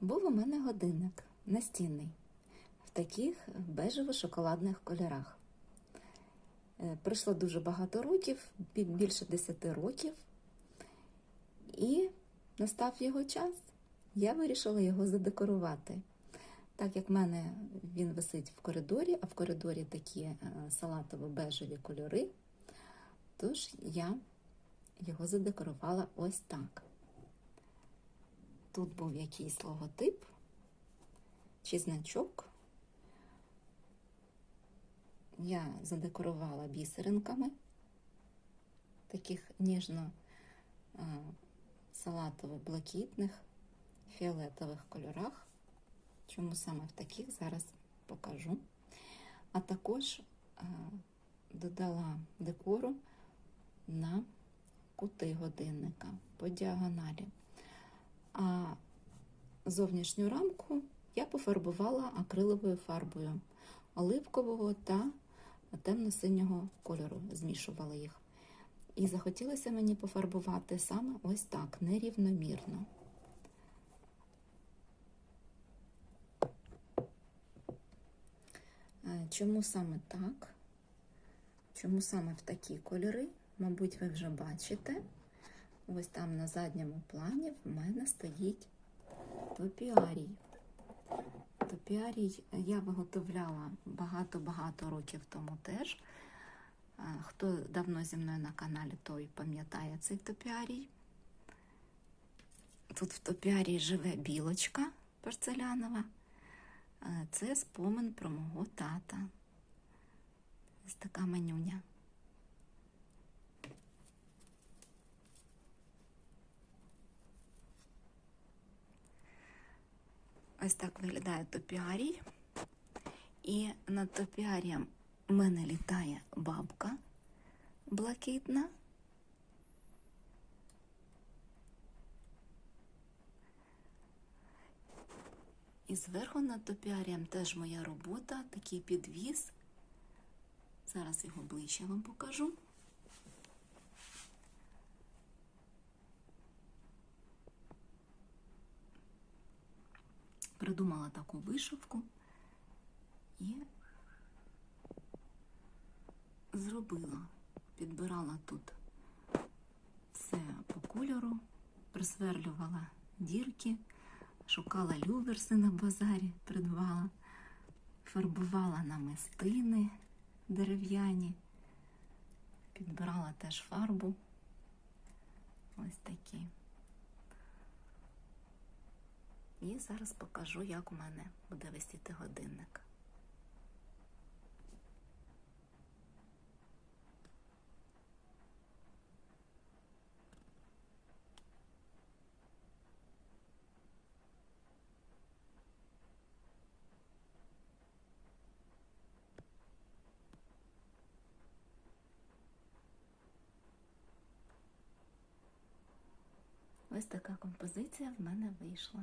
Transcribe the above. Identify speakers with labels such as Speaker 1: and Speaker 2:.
Speaker 1: Був у мене годинник настінний в таких бежево-шоколадних кольорах. Е, Пройшло дуже багато років, більше 10 років, і настав його час. Я вирішила його задекорувати. Так як в мене він висить в коридорі, а в коридорі такі е, салатово-бежеві кольори, тож я його задекорувала ось так. Тут був якийсь логотип чи значок. Я задекорувала бісеринками таких ніжно е, фіолетових кольорах. Чому саме в таких зараз покажу. А також е, додала декору на кути годинника по діагоналі. Зовнішню рамку я пофарбувала акриловою фарбою оливкового та темно-синього кольору, змішувала їх. І захотілося мені пофарбувати саме ось так, нерівномірно. Е, Чому саме так? Чому саме в такі кольори? Мабуть, ви вже бачите. Ось там на задньому плані в мене стоїть топіарій. Топіарій я виготовляла багато-багато років тому теж. Е, Хто давно зі мною на каналі, той пам'ятає цей топіарій. Тут в топіарії живе білочка порцелянова. Е, Це спомин про мого тата. Ось така манюня. Ось так виглядає топіарій. І над топіарієм в мене літає бабка блакитна. І зверху над топіарієм теж моя робота, такий підвіз. Зараз його ближче вам покажу. Придумала таку вишивку і зробила, підбирала тут все по кольору, присверлювала дірки, шукала люверси на базарі, придбала, фарбувала намистини дерев'яні, підбирала теж фарбу. Ось такі. І зараз покажу, як у мене буде висіти годинник. Ось така композиція в мене вийшла.